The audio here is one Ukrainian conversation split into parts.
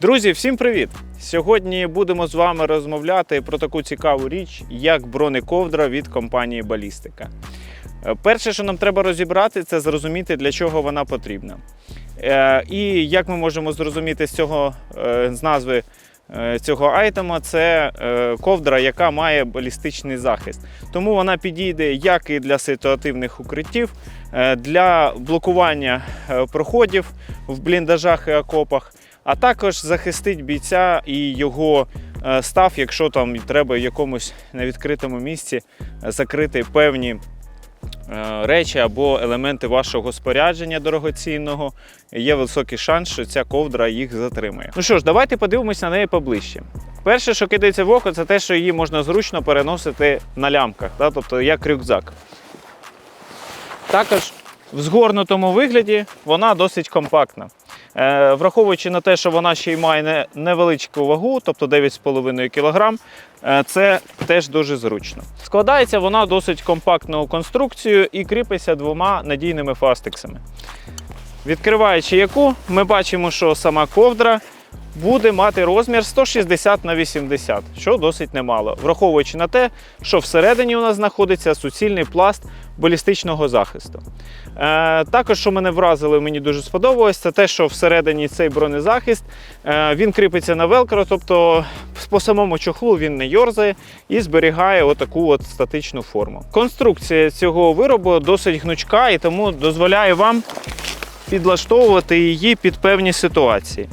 Друзі, всім привіт! Сьогодні будемо з вами розмовляти про таку цікаву річ, як бронековдра від компанії Балістика. Е, Перше, що нам треба розібрати, це зрозуміти, для чого вона потрібна. Е, І як ми можемо зрозуміти з цього е, з назви цього айтема, це ковдра, яка має балістичний захист. Тому вона підійде як і для ситуативних укриттів, для блокування проходів в бліндажах і окопах а також захистить бійця і його е, став, якщо там треба в якомусь на відкритому місці е, закрити певні е, речі або елементи вашого спорядження дорогоцінного. Є високий шанс, що ця ковдра їх затримає. Ну що ж, давайте подивимось на неї поближче. Перше, що кидається в око, це те, що її можна зручно переносити на лямках, да? тобто як рюкзак. Також в згорнутому вигляді вона досить компактна. Е, Враховуючи на те, що вона ще й має невеличку вагу, тобто 9,5 кг, е, це теж дуже зручно. Складається вона досить компактною конструкцією і кріпиться двома надійними фастексами. Відкриваючи яку, ми бачимо, що сама ковдра буде мати розмір 160 на 80, що досить немало, враховуючи на те, що всередині у нас знаходиться суцільний пласт балістичного захисту. Е, також, що мене вразило, мені дуже сподобалось, це те, що всередині цей бронезахист е, він кріпиться на велкро, тобто по самому чохлу він не йорзає і зберігає отаку от статичну форму. Конструкція цього виробу досить гнучка і тому дозволяє вам підлаштовувати її під певні ситуації.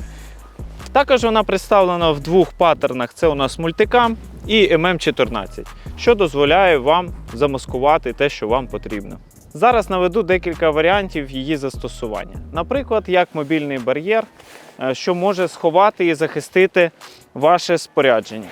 Також вона представлена в двох паттернах: це у нас мультикам і MM14, що дозволяє вам замаскувати те, що вам потрібно. Зараз наведу декілька варіантів її застосування. Наприклад, як мобільний бар'єр, е, що може сховати і захистити ваше спорядження.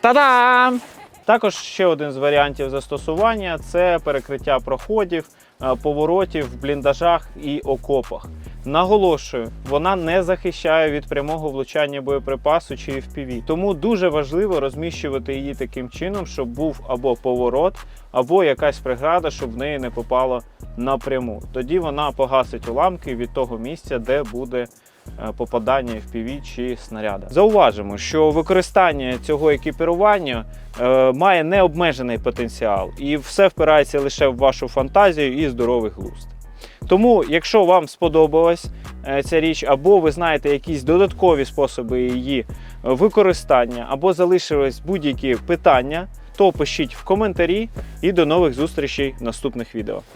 Та-дам! Також ще один з варіантів застосування це перекриття проходів, е, поворотів в бліндажах і окопах. Наголошую, вона не захищає від прямого влучання боєприпасу чи FPV. Тому дуже важливо розміщувати її таким чином, щоб був або поворот, або якась преграда, щоб в неї не попало напряму. Тоді вона погасить уламки від того місця, де буде е, попадання FPV чи снаряда. Зауважимо, що використання цього екіпірування е, має необмежений потенціал, і все впирається лише в вашу фантазію і здоровий глузд. Тому, якщо вам сподобалась е, ця річ, або ви знаєте якісь додаткові способи її використання, або залишились будь-які питання, то пишіть в коментарі і до нових зустрічей в наступних відео.